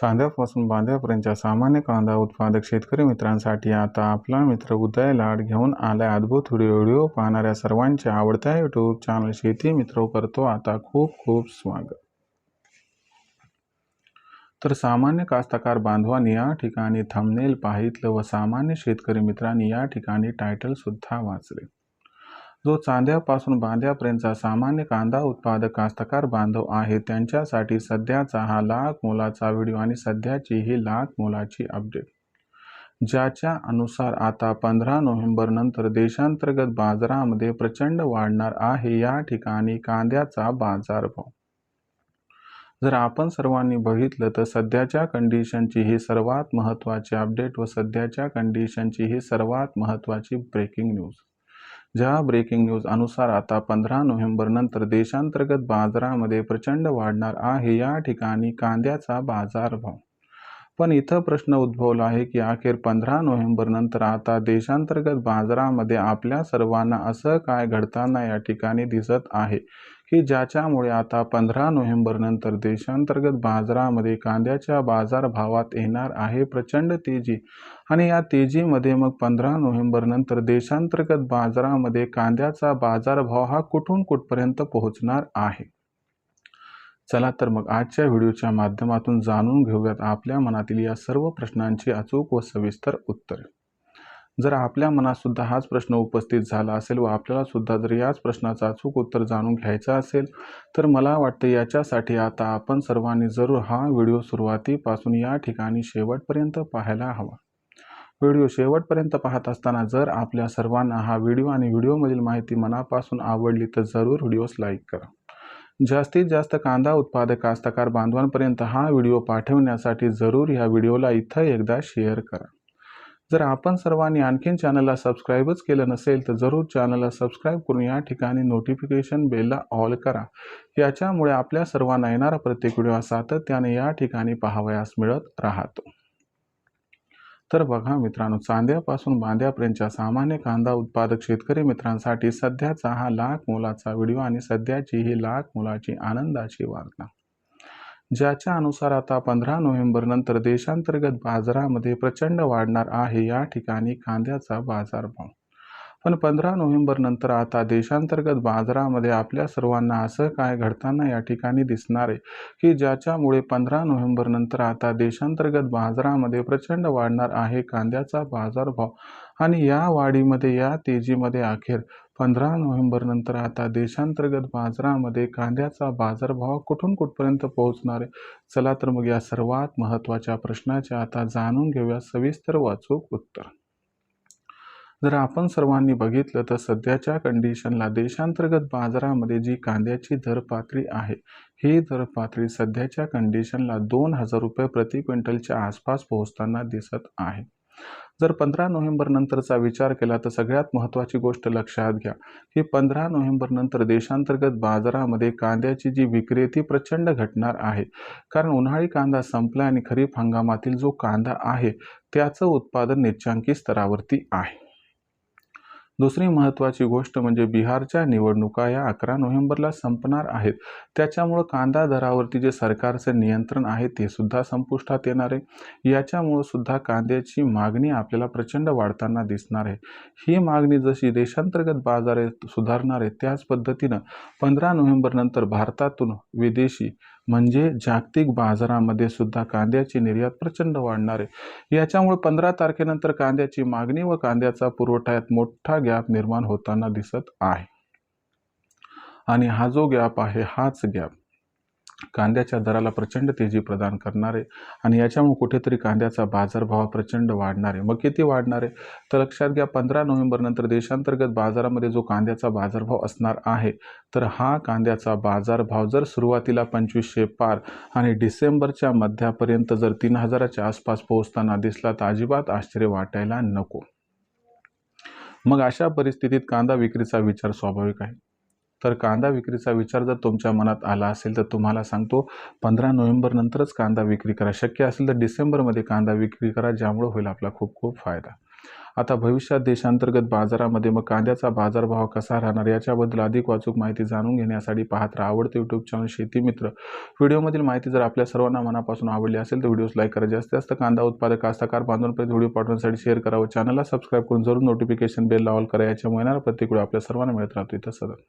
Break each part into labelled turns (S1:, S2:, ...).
S1: सांध्यापासून बांध्यापर्यंतच्या सामान्य कांदा उत्पादक शेतकरी मित्रांसाठी आता आपला मित्र उदय लाड घेऊन आलाय अद्भुत व्हिडिओ व्हिडिओ पाहणाऱ्या सर्वांच्या आवडत्या यूट्यूब चॅनल शेती मित्र करतो. आता खूप खूप स्वागत. तर सामान्य कास्तकार बांधवांनी या ठिकाणी थंबनेल पाहितलं व सामान्य शेतकरी मित्रांनी या ठिकाणी टायटल सुद्धा वाचले. जो चांद्यापासून बांध्यापर्यंतचा सामान्य कांदा उत्पादक कास्तकार बांधव आहे त्यांच्यासाठी सध्याचा हा लाख मोलाचा व्हिडिओ आणि सध्याची ही लाख मोलाची अपडेट. ज्याच्या अनुसार आता पंधरा नोव्हेंबर नंतर देशांतर्गत बाजारामध्ये प्रचंड वाढणार आहे या ठिकाणी कांद्याचा बाजारभाव. जर आपण सर्वांनी बघितलं तर सध्याच्या कंडिशनची ही सर्वात महत्त्वाची अपडेट व सध्याच्या कंडिशनची ही सर्वात महत्त्वाची ब्रेकिंग न्यूज ज्या ब्रेकिंग न्यूज अनुसार आता पंधरा नोव्हेंबर नंतर देशांतर्गत बाजारामध्ये प्रचंड वाढणार आहे या ठिकाणी कांद्याचा बाजारभाव पण इथं प्रश्न उद्भवला आहे की अखेर पंधरा नोव्हेंबर नंतर आता देशांतर्गत बाजारामध्ये आपल्या सर्वांना असं काय घडताना या ठिकाणी दिसत आहे? की ज्याच्यामुळे आता पंधरा नोव्हेंबरनंतर देशांतर्गत बाजारामध्ये कांद्याच्या बाजारभावात येणार आहे प्रचंड तेजी. आणि या तेजीमध्ये मग पंधरा नोव्हेंबरनंतर देशांतर्गत बाजारामध्ये कांद्याचा बाजारभाव हा कुठून कुठपर्यंत पोहोचणार आहे? चला तर मग आजच्या व्हिडिओच्या माध्यमातून जाणून घेऊयात आपल्या मनातील या सर्व प्रश्नांची अचूक व सविस्तर उत्तरे. जर आपल्या मनातसुद्धा हाच प्रश्न उपस्थित झाला असेल व आपल्यालासुद्धा जर याच प्रश्नाचं अचूक उत्तर जाणून घ्यायचं असेल तर मला वाटतं याच्यासाठी आता आपण सर्वांनी जरूर हा व्हिडिओ सुरुवातीपासून या ठिकाणी शेवटपर्यंत पाहायला हवा. व्हिडिओ शेवटपर्यंत पाहत असताना जर आपल्या सर्वांना हा व्हिडिओ आणि व्हिडिओमधील माहिती मनापासून आवडली तर जरूर व्हिडिओस लाईक करा. जास्तीत जास्त कांदा उत्पादक कास्तकार बांधवांपर्यंत हा व्हिडिओ पाठवण्यासाठी जरूर या व्हिडिओला इथं एकदा शेअर करा. जर आपण सर्वांनी आणखीन चॅनलला सबस्क्राईबच केलं नसेल तर जरूर चॅनलला सबस्क्राईब करून या ठिकाणी नोटिफिकेशन बेलला ऑल करा. याच्यामुळे आपल्या सर्वांना येणारा प्रत्येक व्हिडिओ सातत्याने या ठिकाणी पाहावयास मिळत राहतो. तर बघा मित्रांनो चांद्यापासून बांध्यापर्यंतच्या सामान्य कांदा उत्पादक शेतकरी मित्रांसाठी सध्याचा हा लाख मोलाचा व्हिडिओ आणि सध्याची ही लाख मोलाची आनंदाची वार्ता. ज्याच्या अनुसार आता पंधरा नोव्हेंबर नंतर देशांतर्गत बाजारामध्ये प्रचंड वाढणार आहे या ठिकाणी कांद्याचा बाजारभाव पण पंधरा नोव्हेंबर नंतर आता देशांतर्गत बाजारामध्ये आपल्या सर्वांना असं काय घडताना या ठिकाणी दिसणार आहे की ज्याच्यामुळे पंधरा नोव्हेंबर नंतर आता देशांतर्गत बाजारामध्ये प्रचंड वाढणार आहे कांद्याचा बाजारभाव आणि या वाढीमध्ये या तेजीमध्ये अखेर पंधरा नोव्हेंबर नंतर आता देशांतर्गत बाजारामध्ये कांद्याचा बाजारभाव कुठून कुठपर्यंत पोहोचणार आहे? चला तर मग या सर्वात महत्त्वाच्या प्रश्नाचे आता जाणून घेऊया सविस्तर वाचूक उत्तर. जर आपण सर्वांनी बघितलं तर सध्याच्या कंडिशनला देशांतर्गत बाजारामध्ये जी कांद्याची दर पातळी आहे ही दर पातळी सध्याच्या कंडिशनला दोन हजार रुपये प्रति क्विंटलच्या आसपास पोहोचताना दिसत आहे. जर पंधरा नोव्हेंबरनंतरचा विचार केला तर सगळ्यात महत्त्वाची गोष्ट लक्षात घ्या की पंधरा नोव्हेंबरनंतर देशांतर्गत बाजारामध्ये कांद्याची जी विक्री ती प्रचंड घटणार आहे. कारण उन्हाळी कांदा संपला आणि खरीप हंगामातील जो कांदा आहे त्याचं उत्पादन निच्चांकी स्तरावरती आहे. दुसरी महत्त्वाची गोष्ट म्हणजे बिहारच्या निवडणुका या अकरा नोव्हेंबरला संपणार आहेत. त्याच्यामुळं कांदा दरावरती जे सरकारचं नियंत्रण आहे ते सुद्धा संपुष्टात येणार आहे. याच्यामुळं सुद्धा कांद्याची मागणी आपल्याला प्रचंड वाढताना दिसणार आहे. ही मागणी जशी देशांतर्गत बाजार सुधारणार आहे त्याच पद्धतीनं पंधरा नोव्हेंबरनंतर भारतातून विदेशी म्हणजे जागतिक बाजारामध्ये सुद्धा कांद्याची निर्यात प्रचंड वाढणार आहे. याच्यामुळे पंधरा तारखेनंतर कांद्याची मागणी व कांद्याचा पुरवठा यात मोठा गॅप निर्माण होताना दिसत आहे. आणि हा जो गॅप आहे हाच गॅप. कांद्याच्या दराला प्रचंड तेजी प्रदान करणारे आणि याच्यामुळे कुठेतरी कांद्याचा बाजारभाव प्रचंड वाढणार. आहे मग किती वाढणार? आहे तर लक्षात घ्या पंधरा नोव्हेंबरनंतर देशांतर्गत बाजारामध्ये जो कांद्याचा बाजारभाव असणार आहे तर हा कांद्याचा बाजारभाव जर सुरुवातीला पंचवीसशे पार आणि डिसेंबरच्या मध्यापर्यंत जर तीन हजाराच्या आसपास पोहोचताना दिसला तर अजिबात आश्चर्य वाटायला नको. मग अशा परिस्थितीत कांदा विक्रीचा विचार स्वाभाविक आहे. तर कांदा विक्रीचा विचार जर तुमच्या मनात आला असेल तर तुम्हाला सांगतो पंधरा नोव्हेंबर नंतरच कांदा विक्री करा. शक्य असेल तर डिसेंबरमध्ये कांदा विक्री करा ज्यामुळे होईल आपला खूप खूप फायदा. आता भविष्यात देशांतर्गत बाजारामध्ये मग कांद्याचा बाजारभाव कसा राहणार याच्याबद्दल अधिक वाचूक माहिती जाणून घेण्यासाठी पाहत राहा आवडते यूट्यूब चॅनल शेती मित्र. व्हिडिओमधील माहिती जर आपल्या सर्वांना मनापासून आवडली असेल तर व्हिडिओज लाईक करा. जास्तीत जास्त कांदा उत्पादक कास्तकार बांधवांपर्यंत व्हिडिओ पाठवण्यासाठी शेअर करा व चॅनलला सबस्क्राईब करून जरूर नोटिफिकेशन बेल ऑल करा. याच्यामुळे येणारा प्रत्येक आपल्या सर्वांना मिळत राहतो. इथं सदन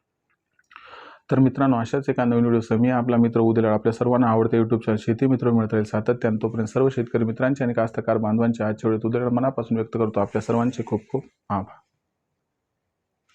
S1: तर मित्रांनो अशाच एका नवीन व्हिडिओसह मी आपला मित्र उद्या आपल्या सर्वांना आवडते यूट्यूब चॅनल शेती मित्र मिळत राहील सातत्यानं. तोपर्यंत सर्व शेतकरी मित्रांचे आणि कास्तकार बांधवांचे आजच्या वेळेत उद्या मनापासून व्यक्त करतो. आपल्या सर्वांचे खूप खूप आभार.